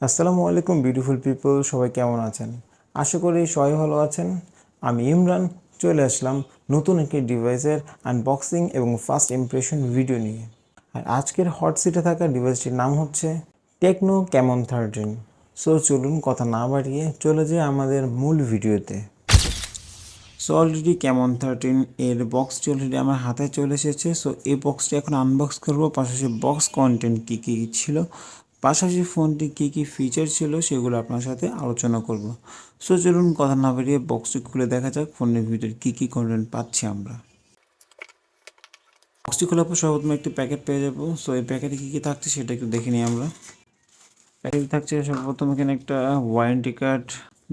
আসসালামু আলাইকুম beautiful people সবাই কেমন আছেন? আশা করি সবাই ভালো আছেন। আমি ইমরান, চলে আসলাম নতুন একটি ডিভাইসের আনবক্সিং এবং ফার্স্ট ইমপ্রেশন ভিডিও নিয়ে। আর আজকের হট সিটে থাকা ডিভাইসটির নাম হচ্ছে টেকনো ক্যামন থার্টিন সো চলুন কথা না বাড়িয়ে চলে যাই আমাদের মূল ভিডিওতে সো অলরেডি ক্যামন থার্টিন এর বক্সটি অলরেডি আমার হাতে চলে এসেছে। সো এই বক্সটি এখন আনবক্স করব। পাশাপাশি বক্স কন্টেন্ট কী কী ছিল? পাশাপাশি ফোনটি কী কী ফিচার ছিল সেগুলো আপনার সাথে আলোচনা করব। সো চলুন কথা না বেরিয়ে বক্সটি খুলে দেখা যাক ফোনের ভিতরে কী কী কন্টেন্ট পাচ্ছি আমরা। বক্সটি খোলার পর সর্বপ্রথম একটি প্যাকেট পেয়ে যাব। সো এই প্যাকেটে কী কী থাকছে সেটা একটু দেখে নিই আমরা। প্যাকেটে থাকছে সর্বপ্রথম এখানে একটা ওয়ারেন্টি কার্ড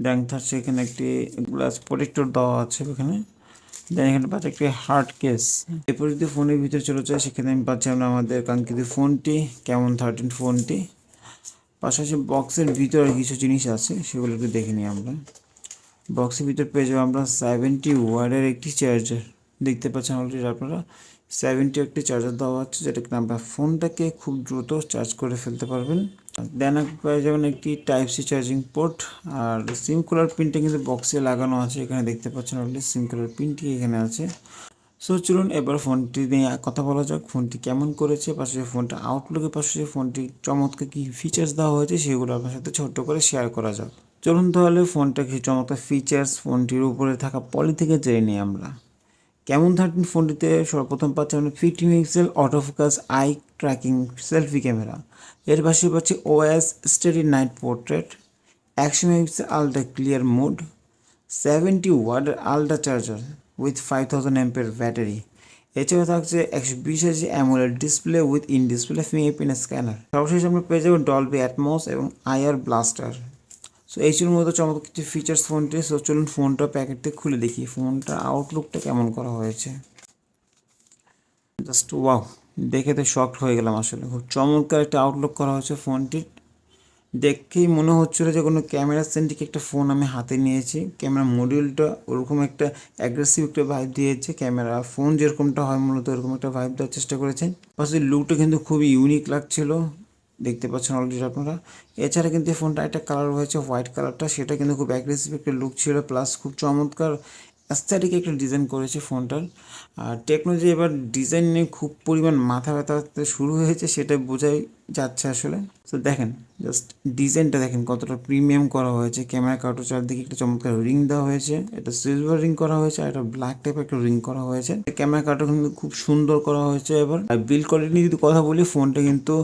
দেন থাকছে এখানে একটি গ্লাস প্রোটেক্টর দেওয়া আছে এখানে দেন এখানে পাচ্ছি একটি হার্ড কেস এরপর যদি ফোনের ভিতরে চলে যায় সেখানে আমি পাচ্ছি আমরা আমাদের কাঙ্ক্ষিত ফোনটি কেমন থার্টিন ফোনটি পাশাপাশি বক্সের ভিতরে কিছু জিনিস আছে, সেগুলো একটু দেখে নিই আমরা। বক্সের ভিতর পেয়ে যাব আমরা সেভেন্টি ওয়ার্ডের একটি চার্জার দেখতে পাচ্ছেন অলরেডি আপনারা? সেভেন্টি একটি চার্জার দেওয়া আছে, যেটা কিনা আপনার ফোনটাকে খুব দ্রুত চার্জ করে ফেলতে পারবেন। দেন পেয়ে যাবেন একটি টাইপ সি চার্জিং পোর্ট আর সিম কুলার পিনটা কিন্তু বক্সে লাগানো আছে, এখানে দেখতে পাচ্ছেন অলরেডি সিম কুলার পিনটি এখানে আছে। সো চলুন এবার ফোনটি নিয়ে কথা বলা যাক। ফোনটি কেমন করেছে পাশাপাশি ফোনটা আউটলুকের পাশাপাশি ফোনটি চমৎকার কী ফিচার্স দেওয়া হয়েছে সেগুলো আপনার সাথে ছোট্ট করে শেয়ার করা যাক। চলুন তাহলে ফোনটা কিছু চমৎকার ফিচার্স ফোনটির উপরে থাকা পলি থেকে জেনে নিই আমরা। কেমন থার্টিন ফোনটিতে? সর্বপ্রথম পাচ্ছি আমরা fifty megapixel autofocus eye tracking selfie camera এর পাশে পাচ্ছি ওএস স্টেডি নাইট পোর্ট্রেট একশো megapixel ultra clear mode seventy ওয়ার্ডের ultra charger with five thousand এমপের battery এছাড়াও থাকছে একশো বিশ inch AMOLED display with in display fingerprint scanner সর্বশেষ আমরা পেয়ে যাব ডলবি অ্যাটমস এবং আইআর ব্লাস্টার সো এই ছিল মূলত চমৎকার কিছু ফিচার্স ফোনটি সো চলুন ফোনটা প্যাকেট থেকে খুলে দেখি। ফোনটা আউটলুকটা কেমন করা হয়েছে? জাস্ট ওয়াও দেখে তো শকড হয়ে গেলাম আসলে। খুব চমৎকার একটা আউটলুক করা হয়েছে ফোনটির দেখেই মনে হচ্ছিল যে কোনো ক্যামেরা সেন্টিক একটা ফোন আমি হাতে নিয়েছি। ক্যামেরা মডিউলটা ওরকম একটা অ্যাগ্রেসিভ একটা ভাইব দিয়েছে। ক্যামেরা ফোন যেরকমটা হয়, মূলত ওরকম একটা ভাইব দেওয়ার চেষ্টা করেছেন পাশে লুকটা কিন্তু খুবই ইউনিক লাগছিল। দেখতে পাচ্ছেন অলরেডি আপনারা। এছাড়া কিন্তু এই ফোনটা একটা কালার হয়েছে হোয়াইট কালারটা সেটা কিন্তু খুব অ্যাগ্রেসিভ একটা লুক ছিল। প্লাস খুব চমৎকার অ্যাস্থেটিক একটা ডিজাইন করেছে ফোনটার। আর টেকনোলজি এবার ডিজাইন নিয়ে খুব পরিমাণ মাথা ব্যথা শুরু হয়েছে, সেটা বোঝাই যাচ্ছে আসলে। তো দেখেন জাস্ট ডিজাইনটা দেখেন কতটা প্রিমিয়াম করা হয়েছে। ক্যামেরা কার্টো চারদিকে একটা চমৎকার রিং দেওয়া হয়েছে এটা সিলভার রিং করা হয়েছে, আর এটা ব্ল্যাক টাইপের একটা রিং করা হয়েছে। ক্যামেরা কার্টো কিন্তু খুব সুন্দর করা হয়েছে এবার। আর বিল কোয়ালিটি যদি কথা বলি, ফোনটা কিন্তু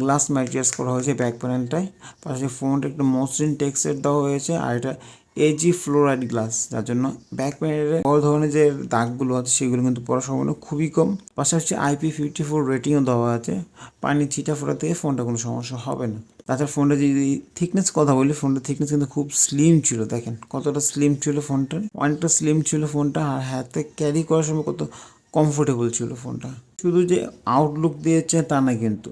গ্লাস ম্যাটেরিয়ালস করা হয়েছে ব্যাক প্যানেলটায় পাশে ফোনটা একটু মসৃণ টেক্সচার দেওয়া হয়েছে, আর এটা এজি ফ্লোরাইড গ্লাস যার জন্য ব্যাক প্যানেলে বড় ধরনের যে দাগগুলো আছে, সেগুলো কিন্তু পড়ার সম্ভাবনা খুবই কম। পাশাপাশি আইপি ফিফটি ফোর রেটিংও দেওয়া আছে। পানি ছিটা ফোটা থেকে ফোনটা কোনো সমস্যা হবে না। তাছাড়া ফোনটা যদি থিকনেস কথা বলি ফোনটা থিকনেস কিন্তু খুব স্লিম ছিল, দেখেন কতটা স্লিম ছিল ফোনটা অনেকটা স্লিম ছিল ফোনটা আর হাতে ক্যারি করার সময় কত কমফোর্টেবল ছিল ফোনটা শুধু যে আউটলুক দিয়েছে তা না কিন্তু।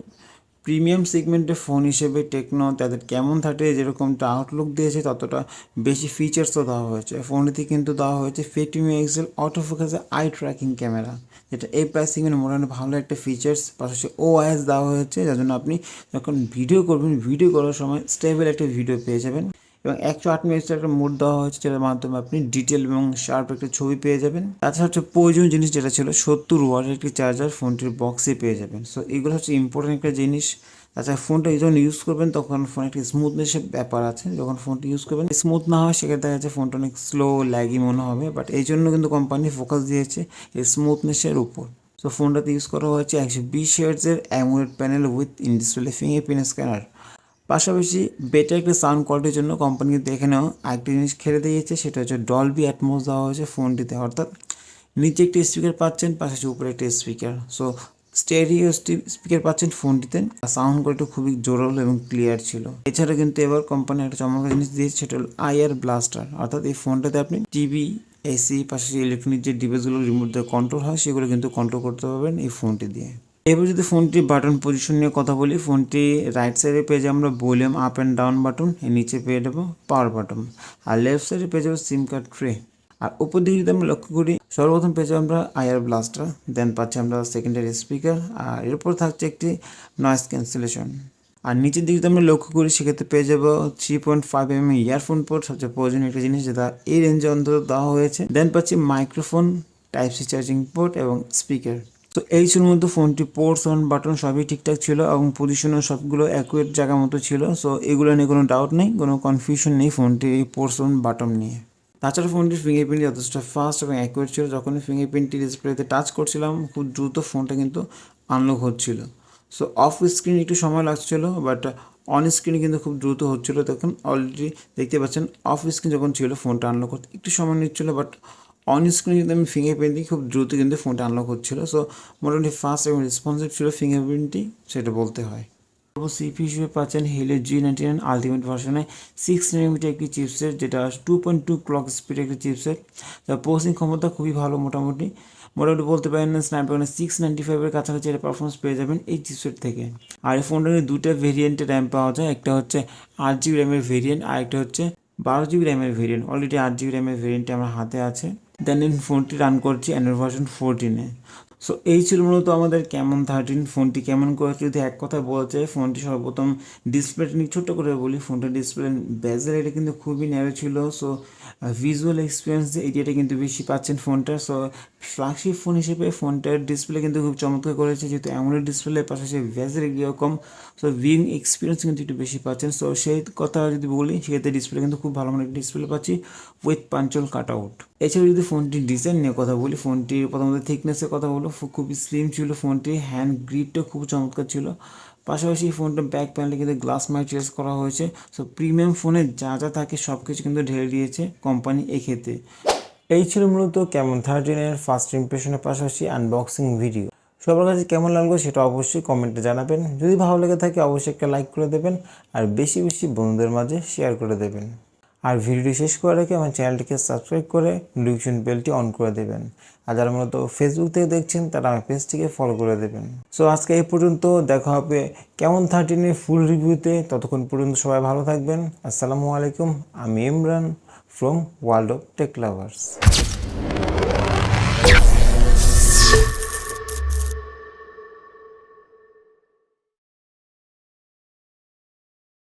প্রিমিয়াম সেগমেন্টের ফোন হিসেবে টেকনো তাদের কেমন থাকে, যেরকমটা আউটলুক দিয়েছে, ততটা বেশি ফিচার্সও দেওয়া হয়েছে। ফোনটিতে কিন্তু দেওয়া হয়েছে ফিফটি মেগাপিক্সেল অটোফোকাসে আই ট্র্যাকিং ক্যামেরা যেটা এই প্রাইসিংয়ের মোটামুটি ভালো একটা ফিচার্স পাশাপাশি ওআইএস দেওয়া হয়েছে, যার জন্য আপনি যখন ভিডিও করবেন ভিডিও করার সময় স্টেবল একটা ভিডিও পেয়ে যাবেন। এবং একশো আট মেগাপিক্সেল একটা মোড দেওয়া হয়েছে, যেটার মাধ্যমে আপনি ডিটেল এবং শার্প একটা ছবি পেয়ে যাবেন। তাছাড়া হচ্ছে প্রয়োজনীয় জিনিস যেটা ছিল, সত্তর ওয়াটের একটি চার্জার ফোনটির বক্সে পেয়ে যাবেন। সো এগুলো হচ্ছে ইম্পর্টেন্ট একটা জিনিস। তাছাড়া ফোনটা যখন ইউজ করবেন, তখন ফোন একটা স্মুথনেসের ব্যাপার আছে। যখন ফোনটি ইউজ করবেন স্মুথ না হয়, সেক্ষেত্রে দেখা যাচ্ছে ফোনটা অনেক স্লো ল্যাগি মনে হবে। বাট এই জন্য কিন্তু কোম্পানি ফোকাস দিয়েছে এই স্মুথনেসের উপর। সো ফোনটাতে ইউজ করা হয়েছে একশো বিশ হেয়ার্সের AMOLED panel with in display fingerprint scanner পাশাপাশি বেটার একটা সাউন্ড কোয়ালিটির জন্য কোম্পানি কিন্তু এখানেও আরেকটি জিনিস খেলে দিয়েছে সেটা হচ্ছে ডলবি অ্যাটমোস দেওয়া হয়েছে ফোনটিতে অর্থাৎ নিচে একটি স্পিকার পাচ্ছেন, পাশাপাশি উপরে একটি স্পিকার সো স্টেরিও স্পিকার পাচ্ছেন ফোনটিতে আর সাউন্ড কোয়ালিটি খুবই জোরালো এবং ক্লিয়ার ছিল। এছাড়া কিন্তু এবার কোম্পানি একটা চমৎকার জিনিস দিয়েছে, সেটা হল আইআর ব্লাস্টার অর্থাৎ এই ফোনটাতে আপনি টিভি এসি পাশাপাশি ইলেকট্রনিক যে ডিভাইসগুলো রিমোট দিয়ে কন্ট্রোল হয়, সেগুলো কিন্তু কন্ট্রোল করতে পারবেন এই ফোনটি দিয়ে। এবার যদি ফোনটি বাটন পজিশন নিয়ে কথা বলি, ফোনটি রাইট সাইডে পেয়ে যাব আমরা volume up and down button নিচে পেয়ে যাব পাওয়ার বাটন আর লেফট সাইডে পেয়ে যাব সিম কার্ড ট্রে আর উপর দিকে যদি আমরা লক্ষ্য করি, সর্বপ্রথম পেয়ে যাব আমরা আয়ার ব্লাস্টার দেন পাচ্ছি আমরা সেকেন্ডারি স্পিকার আর এরপর থাকছে একটি নয়েজ ক্যান্সেলেশন আর নিচের দিকে যদি আমরা লক্ষ্য করি, সেক্ষেত্রে পেয়ে যাব three point five M earphone port সবচেয়ে প্রয়োজনীয় একটা জিনিস, যেটা এই রেঞ্জে অন্তত দেওয়া হয়েছে দেন পাচ্ছি microphone type C charging port এবং স্পিকার তো এই ছিল মধ্যে ফোনটি পোর্টস অন বাটন সবই ঠিকঠাক ছিল এবং পজিশনও সবগুলো অ্যাকুরেট জায়গা মতো ছিল। সো এগুলো নিয়ে কোনো ডাউট নেই, কোনো কনফিউশন নেই ফোনটি পোর্টস অন বাটন নিয়ে। তাছাড়া ফোনটির ফিঙ্গারপ্রিন্ট যথেষ্ট ফাস্ট এবং অ্যাকুয়েট ছিল। যখন ফিঙ্গারপ্রিন্টটি ডিসপ্লেতে টাচ করছিলাম, খুব দ্রুত ফোনটা কিন্তু আনলক হচ্ছিল। সো অফ স্ক্রিন একটু সময় লাগছিল বাট অন স্ক্রিনে কিন্তু খুব দ্রুত হচ্ছিল। তখন অলরেডি দেখতে পাচ্ছেন অফ স্ক্রিন যখন ছিল, ফোনটা আনলক করতে একটু সময় নিচ্ছিল বাট অন স্ক্রিনে যদি আমি ফিঙ্গারপ্রিন্ট দিই, খুব দ্রুত কিন্তু ফোনটা আনলক হচ্ছিল। সো মোটামুটি ফাস্ট এবং রেসপন্সিভ ছিল ফিঙ্গারপ্রিন্টটি সেটা বলতে হয়। সিপি হিসেবে পাচ্ছেন হিলের জি নাইনটি নাইন আলটিমেট ভার্সনে সিক্স নাইনমিটার একটি চিপসেট যেটা two point two clock speed একটি চিপসেট তার পোস্টিং ক্ষমতা খুবই ভালো মোটামুটি। মোটামুটি বলতে পারেন স্ন্যাপড্রাগনের সিক্স নাইনটি ফাইভের কাছাকাছি এটা পারফরমেন্স পেয়ে যাবেন এই চিপসেট থেকে। আর এই ফোনটার দুটো ভেরিয়েন্টের র্যাম পাওয়া যায়। একটা হচ্ছে আট জিবি র্যামের ভেরিয়েন্ট আর একটা হচ্ছে বারো জিবি র্যামের ভেরিয়েন্ট অলরেডি আট জিবি র্যামের ভেরিয়েন্টটি আমার হাতে আছে। দেন ফোনটি রান করছি অ্যান্ড্রয়েড ভার্সন ফোরটিনে সো এই ছিল মূলত আমাদের কেমন থার্টিন ফোনটি কেমন করে, যদি এক কথায় বলা যায় ফোনটি সর্বপ্রথম ডিসপ্লেটা নিয়ে ছোট্ট করে বলি ফোনটার ডিসপ্লে বেজেল এটা কিন্তু খুবই ন্যারো ছিল। সো ভিজুয়াল এক্সপিরিয়েন্স এরিয়াটা কিন্তু বেশি পাচ্ছেন ফোনটা সো ফ্ল্যাগশিপ ফোন হিসেবে ফোনটার ডিসপ্লে কিন্তু খুব চমৎকার করেছে, যেহেতু অ্যামোলেড ডিসপ্লের পাশাপাশি ভেজেল কম। সো ভিং এক্সপিরিয়েন্স কিন্তু একটু বেশি পাচ্ছেন। সো সেই কথা যদি বলি, সেক্ষেত্রে ডিসপ্লে কিন্তু খুব ভালো মানের ডিসপ্লে পাচ্ছি। উইথ পাঞ্চল কাট আউট এছাড়া যদি ফোনটির ডিজাইন নিয়ে কথা বলি ফোনটির প্রথমত থিকনেসের কথা বলো খুবই স্লিম ছিল ফোনটি হ্যান্ড গ্রিপটা খুব চমৎকার ছিল। পাশাপাশি এই ফোনটা ব্যাক প্যানেলে কিন্তু গ্লাস মাই ম্যাটেরিয়ালস করা হয়েছে। সো প্রিমিয়াম ফোনে যা যা থাকে সব কিছু কিন্তু ঢেলে দিয়েছে কোম্পানি এক্ষেত্রে এই ছিল মূলত কেমন থার্টিনের ফার্স্ট ইমপ্রেশনের পাশাপাশি আনবক্সিং ভিডিও সবার কাছে কেমন লাগল সেটা অবশ্যই কমেন্টে জানাবেন। যদি ভালো লেগে থাকে, অবশ্যই একটা লাইক করে দেবেন। আর বেশি বেশি বন্ধুদের মাঝে শেয়ার করে দেবেন। আর ভিডিওটি শেষ করার আগে আমার চ্যানেলটিকে সাবস্ক্রাইব করে নোটিফিকেশন বেলটি অন করে দেবেন। আর যারা মূলত ফেসবুক থেকে দেখছেন, তারা আমার পেজটিকে ফলো করে দেবেন। সো আজকে এই পর্যন্ত দেখা হবে কেমন থার্টিনের ফুল রিভিউতে ততক্ষণ পর্যন্ত সবাই ভালো থাকবেন। আসসালামু আলাইকুম, আমি Imran from World of Tech Lovers